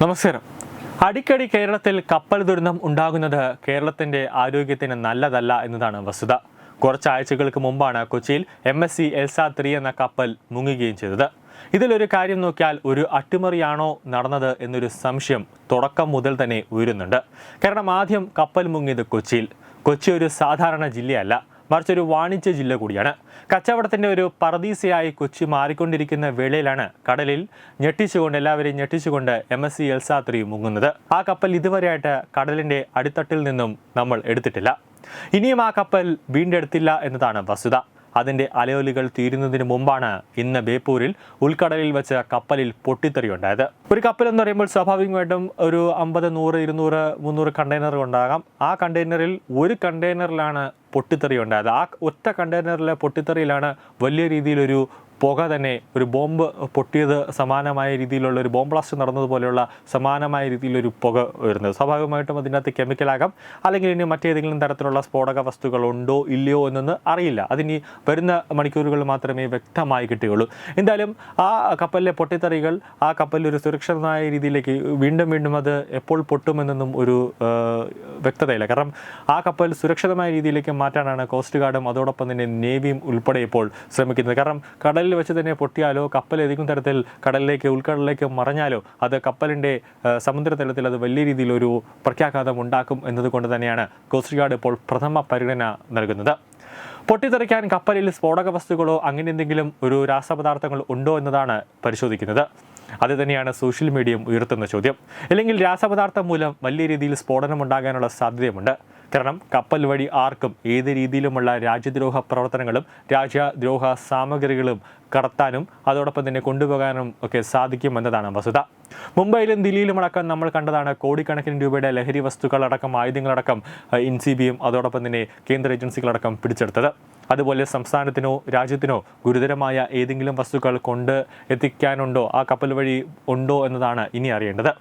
നമസ്കാരം. അടിക്കടി കേരളത്തിൽ കപ്പൽ ദുരന്തം ഉണ്ടാകുന്നത് കേരളത്തിന്റെ ആരോഗ്യത്തിന് നല്ലതല്ല എന്നതാണ് വസ്തുത. കുറച്ചാഴ്ചകൾക്ക് മുമ്പാണ് കൊച്ചിയിൽ M S C Elsa three എന്ന കപ്പൽ മുങ്ങുകയും ചെയ്തത്. ഇതിലൊരു കാര്യം നോക്കിയാൽ ഒരു അട്ടിമറിയാണോ നടന്നത് എന്നൊരു സംശയം തുടക്കം മുതൽ തന്നെ ഉയരുന്നുണ്ട്. കാരണം ആദ്യം കപ്പൽ മുങ്ങിയത് കൊച്ചിയിൽ. കൊച്ചി ഒരു സാധാരണ ജില്ലയല്ല. മറിച്ച് ഒരു വാണിജ്യ ജില്ല കൂടിയാണ്. കച്ചവടത്തിന്റെ ഒരു പറദീസയായി കൊച്ചി മാറിക്കൊണ്ടിരിക്കുന്ന വേളയിലാണ് കടലിൽ ഞെട്ടിച്ചുകൊണ്ട് എല്ലാവരെയും ഞെട്ടിച്ചുകൊണ്ട് M S C Elsa three മുങ്ങുന്നത്. ആ കപ്പൽ ഇതുവരെയായിട്ട് കടലിന്റെ അടിത്തട്ടിൽ നിന്നും നമ്മൾ എടുത്തിട്ടില്ല. ഇനിയും ആ കപ്പൽ വീണ്ടെടുത്തില്ല എന്നതാണ് വസ്തുത. അതിന്റെ അലയൊലികൾ തീരുന്നതിന് മുമ്പാണ് ഇന്ന് ബേപ്പൂരിൽ ഉൾക്കടലിൽ വെച്ച കപ്പലിൽ പൊട്ടിത്തെറിയുണ്ടായത് ഒരു കപ്പൽ എന്ന് പറയുമ്പോൾ സ്വാഭാവികമായിട്ടും ഒരു അമ്പത് നൂറ് ഇരുന്നൂറ് മുന്നൂറ് കണ്ടെയ്നർ ഉണ്ടാകാം. ആ കണ്ടെയ്നറിൽ ഒരു കണ്ടെയ്നറിലാണ് പൊട്ടിത്തെറി ഉണ്ടായത്. ആ ഒറ്റ കണ്ടെയ്നറിലെ പൊട്ടിത്തെറിയിലാണ് വലിയ രീതിയിലൊരു പുക തന്നെ ഒരു ബോംബ് പൊട്ടിയത് സമാനമായ രീതിയിലുള്ള ഒരു ബോംബ് ബ്ലാസ്റ്റ് നടന്നതുപോലെയുള്ള സമാനമായ രീതിയിലൊരു പുക വരുന്നത് സ്വാഭാവികമായിട്ടും അതിനകത്ത് കെമിക്കലാകാം അല്ലെങ്കിൽ ഇനി മറ്റേതെങ്കിലും തരത്തിലുള്ള സ്ഫോടക വസ്തുക്കൾ ഉണ്ടോ ഇല്ലയോ എന്നൊന്ന് അറിയില്ല. അതിനി വരുന്ന മണിക്കൂറുകൾ മാത്രമേ വ്യക്തമായി കിട്ടുകയുള്ളൂ എന്തായാലും ആ കപ്പലിലെ പൊട്ടിത്തെറികൾ ആ കപ്പലിൽ ഒരു സുരക്ഷിതമായ രീതിയിലേക്ക് വീണ്ടും വീണ്ടും അത് എപ്പോൾ പൊട്ടുമെന്നൊന്നും ഒരു വ്യക്തതയില്ല. കാരണം ആ കപ്പൽ സുരക്ഷിതമായ രീതിയിലേക്ക് മാറ്റാനാണ് കോസ്റ്റ് ഗാർഡും അതോടൊപ്പം തന്നെ നേവിയും ഉൾപ്പെടെ ഇപ്പോൾ ശ്രമിക്കുന്നത്. കാരണം കടലിൽ വെച്ച് തന്നെ പൊട്ടിയാലോ കപ്പൽ ഏതെങ്കിലും തരത്തിൽ കടലിലേക്ക് ഉൾക്കടലിലേക്ക് മറഞ്ഞാലോ അത് കപ്പലിന്റെ സമുദ്രതലത്തിൽ അത് വലിയ രീതിയിലൊരു പ്രത്യാഘാതം ഉണ്ടാക്കും എന്നതുകൊണ്ട് തന്നെയാണ് കോസ്റ്റ് ഗാർഡ് ഇപ്പോൾ പ്രഥമ പരിഗണന നൽകുന്നത്. പൊട്ടിത്തെറിക്കാൻ കപ്പലിൽ സ്ഫോടക വസ്തുക്കളോ അങ്ങനെ എന്തെങ്കിലും ഒരു രാസപദാർത്ഥങ്ങൾ ഉണ്ടോ എന്നതാണ് പരിശോധിക്കുന്നത്. അത് തന്നെയാണ് സോഷ്യൽ മീഡിയ ഉയർത്തുന്ന ചോദ്യം. അല്ലെങ്കിൽ രാസപദാർത്ഥം മൂലം വലിയ രീതിയിൽ സ്ഫോടനം ഉണ്ടാകാനുള്ള സാധ്യതയുമുണ്ട്. കാരണം കപ്പൽ വഴി ആർക്കും ഏത് രീതിയിലുമുള്ള രാജ്യദ്രോഹ പ്രവർത്തനങ്ങളും രാജ്യദ്രോഹ സാമഗ്രികളും കടത്താനും അതോടൊപ്പം തന്നെ കൊണ്ടുപോകാനും ഒക്കെ സാധിക്കുമെന്നതാണ് വസ്തുത. മുംബൈയിലും ദില്ലിയിലും അടക്കം നമ്മൾ കണ്ടതാണ് കോടിക്കണക്കിന് രൂപയുടെ ലഹരി വസ്തുക്കളടക്കം ആയുധങ്ങളടക്കം എൻ സി ബിയും അതോടൊപ്പം തന്നെ കേന്ദ്ര ഏജൻസികളടക്കം പിടിച്ചെടുത്തത്. അതുപോലെ സംസ്ഥാനത്തിനോ രാജ്യത്തിനോ ഗുരുതരമായ ഏതെങ്കിലും വസ്തുക്കൾ കൊണ്ട് എത്തിക്കാനുണ്ടോ ആ കപ്പൽ വഴി ഉണ്ടോ എന്നതാണ് ഇനി അറിയേണ്ടത്.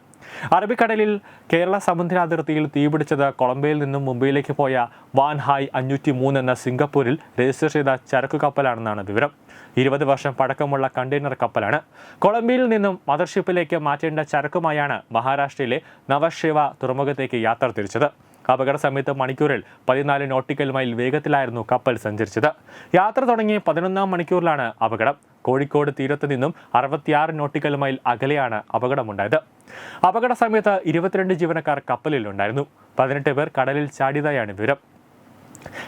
അറബിക്കടലിൽ കേരള സമുദ്രാതിർത്തിയിൽ തീപിടിച്ചത് കൊളംബോയിൽ നിന്നും മുംബൈയിലേക്ക് പോയ വാൻഹായ് അഞ്ഞൂറ്റി മൂന്ന് എന്ന സിംഗപ്പൂരിൽ രജിസ്റ്റർ ചെയ്ത ചരക്കു കപ്പലാണെന്നാണ് വിവരം. ഇരുപത് വർഷം പഴക്കമുള്ള കണ്ടെയ്നർ കപ്പലാണ്. കൊളംബിയയിൽ നിന്നും മദർഷിപ്പിലേക്ക് മാറ്റേണ്ട ചരക്കുമായാണ് മഹാരാഷ്ട്രയിലെ നവശിവ തുറമുഖത്തേക്ക് യാത്ര തിരിച്ചത്. അപകട സമയത്ത് മണിക്കൂറിൽ പതിനാല് നോട്ടിക്കൽ മൈൽ വേഗത്തിലായിരുന്നു കപ്പൽ സഞ്ചരിച്ചത്. യാത്ര തുടങ്ങി പതിനൊന്നാം മണിക്കൂറിലാണ് അപകടം. കോഴിക്കോട് തീരത്ത് നിന്നും അറുപത്തിയാറ് നോട്ടിക്കൽ മൈൽ അകലെയാണ് അപകടമുണ്ടായത്. അപകട സമയത്ത് ഇരുപത്തിരണ്ട് ജീവനക്കാർ കപ്പലിലുണ്ടായിരുന്നു. പതിനെട്ട് പേർ കടലിൽ ചാടിയതായാണ് വിവരം.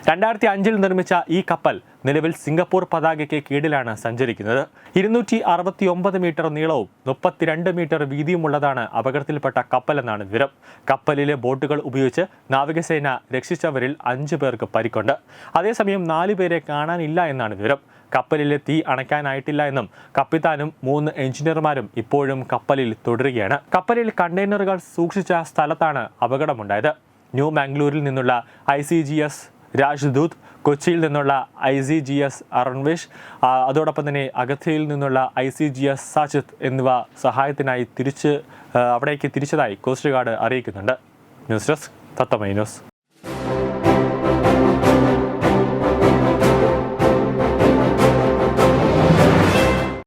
രണ്ടായിരത്തി അഞ്ചിൽ നിർമ്മിച്ച ഈ കപ്പൽ നിലവിൽ സിംഗപ്പൂർ പതാകയ്ക്ക് കീഴിലാണ് സഞ്ചരിക്കുന്നത്. ഇരുന്നൂറ്റി അറുപത്തി ഒമ്പത് മീറ്റർ നീളവും മുപ്പത്തിരണ്ട് മീറ്റർ വീതിയുമുള്ളതാണ് അപകടത്തിൽപ്പെട്ട കപ്പലെന്നാണ് വിവരം. കപ്പലിലെ ബോട്ടുകൾ ഉപയോഗിച്ച് നാവികസേന രക്ഷിച്ചവരിൽ അഞ്ചു പേർക്ക് പരിക്കുണ്ട്. അതേസമയം നാലു പേരെ കാണാനില്ല എന്നാണ് വിവരം. കപ്പലിലെ തീ അണയ്ക്കാനായിട്ടില്ല എന്നും കപ്പിത്താനും മൂന്ന് എഞ്ചിനീയർമാരും ഇപ്പോഴും കപ്പലിൽ തുടരുകയാണ്. കപ്പലിൽ കണ്ടെയ്നറുകൾ സൂക്ഷിച്ച സ്ഥലത്താണ് അപകടമുണ്ടായത്. ന്യൂ മാംഗ്ലൂരിൽ നിന്നുള്ള I C G S Rajdoot കൊച്ചിയിൽ നിന്നുള്ള I C G S Arnvesh അതോടൊപ്പം തന്നെ അഗത്തയിൽ നിന്നുള്ള I C G S Sajith എന്നിവ സഹായത്തിനായി തിരിച്ച് അവിടേക്ക് തിരിച്ചതായി കോസ്റ്റ് ഗാർഡ് അറിയിക്കുന്നുണ്ട്. ന്യൂസ് ഡെസ്ക് തത്തമൈ ന്യൂസ്.